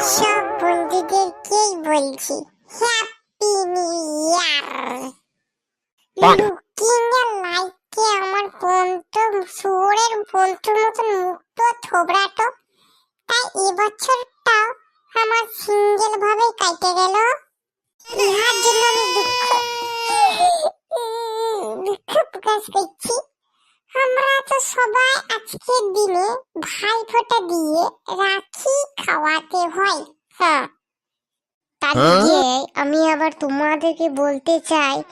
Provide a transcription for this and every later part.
সব বন্ধুদেরকেই বলছি happy new year looking এর লাইকে আমার বন্ধু শুয়োরের বন্ধুর মতন মুক্ত থোবড়াটো। তাই এবছরটাও আমার সিঙ্গেল ভাবে কাটে গেল। ইহার জন্য আমি দুঃখ দুঃখ প্রকাশ করছি। সবাই আজকের দিনে ভাই ফোঁটা দিয়ে রাখি খাওয়াতে হয়। হ্যাঁ। তাহলে আমি আবার তোমাদেরকে বলতে চাই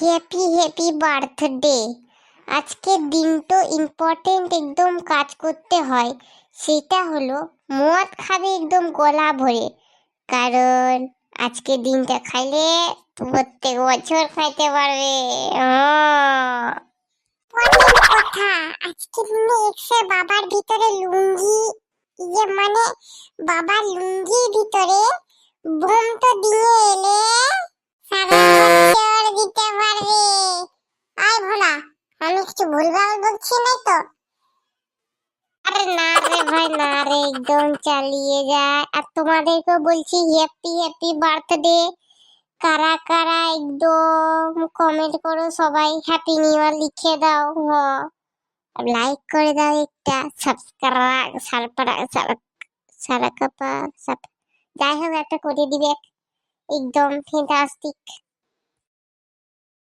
হ্যাপি হ্যাপি বার্থডে আজকের দিনটা ইম্পর্টেন্ট একদম কাজ করতে হয়। সেটা হলো মদ খাবে একদম গলা ভরে। কারণ আজকের দিনটা খাইলে প্রত্যেক বছর খাইতে পারবে। আহ। পরের কথা আজকে দিনে এসে বাবার ভিতরে লুঙ্গি ইয়ে মানে বাবার লুঙ্গির ভিতরে বোম তো দিয়ে এলে। সারা দিতে পারবে। আয় ভোলা, আমি কিছু ভুলভাল বলছি না তো? আরে না রে ভাই, না রে, একদম চালিয়ে যায় আর তোমাদেরকে বলছি হ্যাপি হ্যাপি বার্থডে কারা কারা একদম কমেন্ট করো সবাই হ্যাপি নিউ ইয়ার লিখে দাও। হ। লাইক করে দাও একটা সাবস্ক্রাইব সারপাড়া সারা কাপা যাই হোক, একটা করে দিবে। একদম ফেন্টাস্টিক